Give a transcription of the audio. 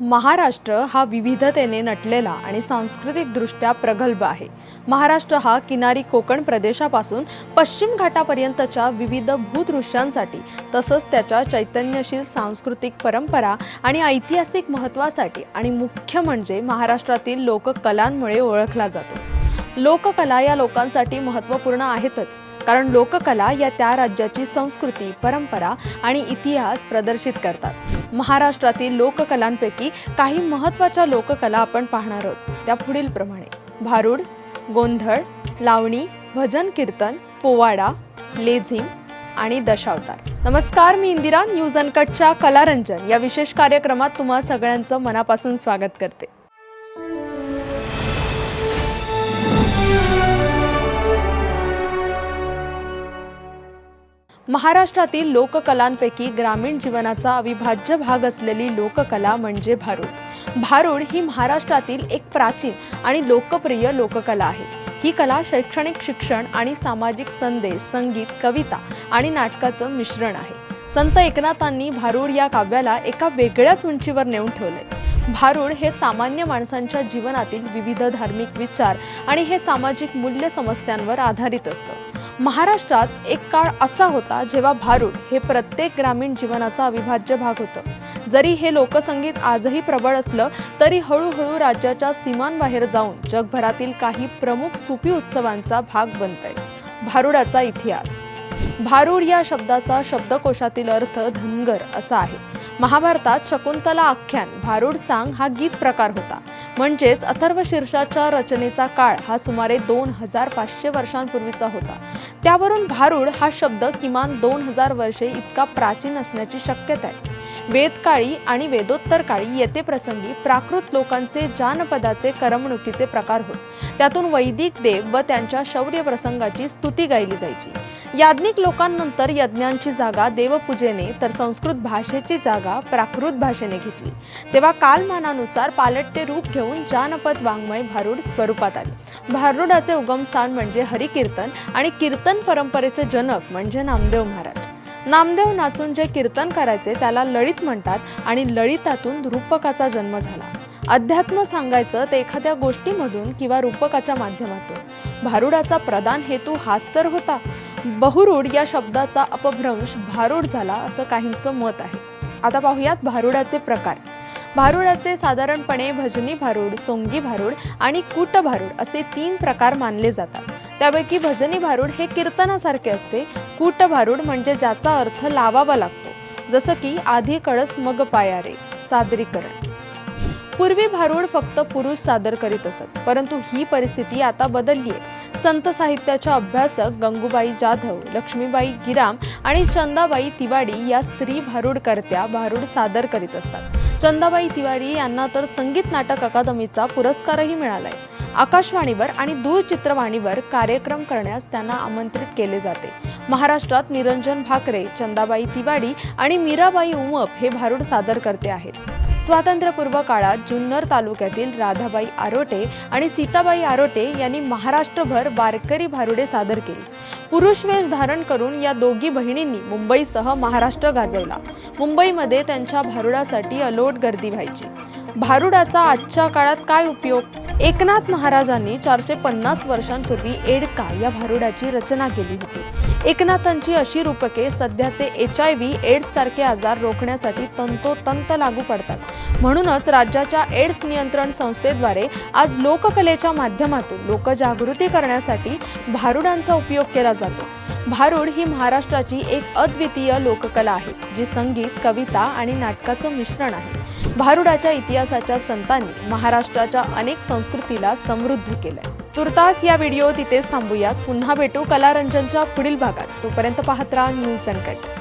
महाराष्ट्र हा विविधतेने नटलेला आणि सांस्कृतिकदृष्ट्या प्रगल्भ आहे. महाराष्ट्र हा किनारी कोकण प्रदेशापासून पश्चिम घाटापर्यंतच्या विविध भूदृश्यांसाठी तसंच त्याच्या चैतन्यशील सांस्कृतिक परंपरा आणि ऐतिहासिक महत्त्वासाठी आणि मुख्य म्हणजे महाराष्ट्रातील लोककलांमुळे ओळखला जातो. लोककला या लोकांसाठी महत्त्वपूर्ण आहेतच कारण लोककला या त्या राज्याची संस्कृती परंपरा आणि इतिहास प्रदर्शित करतात. महाराष्ट्रातील लोककलांपैकी काही महत्त्वाच्या लोककला आपण पाहणार आहोत. त्या पुढीलप्रमाणे भारूड गोंधळ लावणी भजन कीर्तन पोवाडा लेझिम आणि दशावतार. नमस्कार मी इंदिरा न्यूज अनकटच्या कलारंजन या विशेष कार्यक्रमात तुम्हा सगळ्यांचं मनापासून स्वागत करते. महाराष्ट्रातील लोककलांपैकी ग्रामीण जीवनाचा अविभाज्य भाग असलेली लोककला म्हणजे भारूड. भारूड ही महाराष्ट्रातील एक प्राचीन आणि लोकप्रिय लोककला आहे. ही कला शैक्षणिक शिक्षण आणि सामाजिक संदेश संगीत कविता आणि नाटकाचं मिश्रण आहे. संत एकनाथांनी भारूड या काव्याला एका वेगळ्याच उंचीवर नेऊन ठेवले भारूड हे सामान्य माणसांच्या जीवनातील विविध धार्मिक विचार आणि हे सामाजिक मूल्य समस्यांवर आधारित असतं. महाराष्ट्रात एक काळ असा होता जेव्हा भारूड हे प्रत्येक ग्रामीण जीवनाचा अविभाज्य भाग होतं. जरी हे लोकसंगीत आजही प्रबळ असलं तरी हळूहळू राज्याच्या सीमांबाहेर जाऊन जगभरातील काही प्रमुख सुफी उत्सवांचा भाग बनतंय. भारुडाचा इतिहास. भारूड या शब्दाचा शब्दकोशातील अर्थ धनगर असा आहे. महाभारतात शकुंतला आख्यान भारूड सांग हा गीत प्रकार होता. म्हणजेच अथर्व शीर्षाच्या रचनेचा काळ हा सुमारे दोन हजार पाचशे वर्षांपूर्वीचा होता. त्यावरून भारूड हा शब्द किमान दोन हजार वर्षे इतका प्राचीन असण्याची शक्यता आहे. वेदकाळी आणि वेदोत्तर काळी येते प्रसंगी प्राकृत लोकांचे जानपदाचे करमणुकीचे प्रकार होत. त्यातून वैदिक देव व त्यांच्या शौर्य प्रसंगाची स्तुती गायली जायची. याज्ञिक लोकांनंतर यज्ञांची जागा देवपूजेने तर संस्कृत भाषेची जागा प्राकृत भाषेने घेतली. तेव्हा कालमानानुसार पालटते रूप घेऊन जानपद वाङ्मय भारूड स्वरूपात आले. भारुडाचे उगमस्थान म्हणजे हरिकीर्तन आणि कीर्तन परंपरेचे जनक म्हणजे नामदेव महाराज. नामदेव नाचून जे कीर्तन करायचे त्याला लळित म्हणतात आणि लळितातून रूपकाचा जन्म झाला. अध्यात्म सांगायचं ते एखाद्या गोष्टीमधून किंवा रूपकाच्या माध्यमातून. भारुडाचा प्रधान हेतू हाच तर होता. बहुरूढ या शब्दाचा अपभ्रंश भारूड झाला असं काहींचं मत आहे. आता पाहूयात भारुडाचे प्रकार. भारुडाचे साधारणपणे भजनी भारूड सोंगी भारूड आणि कूट भारूड असे तीन प्रकार मानले जातात. त्यापैकी भजनी भारूड हे कीर्तनासारखे असते. कूट भारूड म्हणजे ज्याचा अर्थ लावावा लागतो. जसं की आधी कळस मग पायारे सादरीकरण. पूर्वी भारूड फक्त पुरुष सादर करीत असत परंतु ही परिस्थिती आता बदलली आहे. संत साहित्याच्या अभ्यासक गंगूबाई जाधव लक्ष्मीबाई गिराम आणि चंदाबाई तिवाडी या स्त्री भारूडकर्त्या भारूड सादर करीत असतात. चंदाबाई तिवारी यांना तर संगीत नाटक अकादमीचा पुरस्कारही मिळालाय. आकाशवाणीवर आणि दूरचित्रवाणीवर कार्यक्रम करण्यास त्यांना आमंत्रित केले जाते. महाराष्ट्रात निरंजन भाकरे चंदाबाई तिवाडी आणि मीराबाई उमप हे भारूड सादर करते आहेत. स्वातंत्र्यपूर्व काळात जुन्नर तालुक्यातील राधाबाई आरोटे आणि सीताबाई आरोटे यांनी महाराष्ट्रभर वारकरी भारुडे सादर केली. पुरुष वेश धारण करून या दोघी बहिणींनी मुंबईसह महाराष्ट्र गाजवला. मुंबईमध्ये त्यांच्या भारुडासाठी अलोट गर्दी व्हायची. भारुडाचा आजच्या काळात काय उपयोग? एकनाथ महाराजांनी चारशे पन्नास वर्षांपूर्वी एडका या भारुडाची रचना केली होती. एकनाथांची अशी रूपके सध्याचे एच आय व्ही एड्स सारखे आजार रोखण्यासाठी तंतोतंत लागू पडतात. म्हणूनच राज्याच्या एड्स नियंत्रण संस्थेद्वारे आज लोककलेच्या माध्यमातून लोकजागृती करण्यासाठी भारुडांचा उपयोग केला जातो. भारुड ही महाराष्ट्राची एक अद्वितीय लोककला आहे जी संगीत कविता आणि नाटकाचं मिश्रण आहे. भारुडाच्या इतिहासाच्या संतांनी महाराष्ट्राच्या अनेक संस्कृतीला समृद्ध केलंय. तुर्तास या व्हिडिओ तिथेच थांबूयात. पुन्हा भेटू कलारंजनच्या पुढील भागात. तोपर्यंत पाहत राहा न्यूज अनकट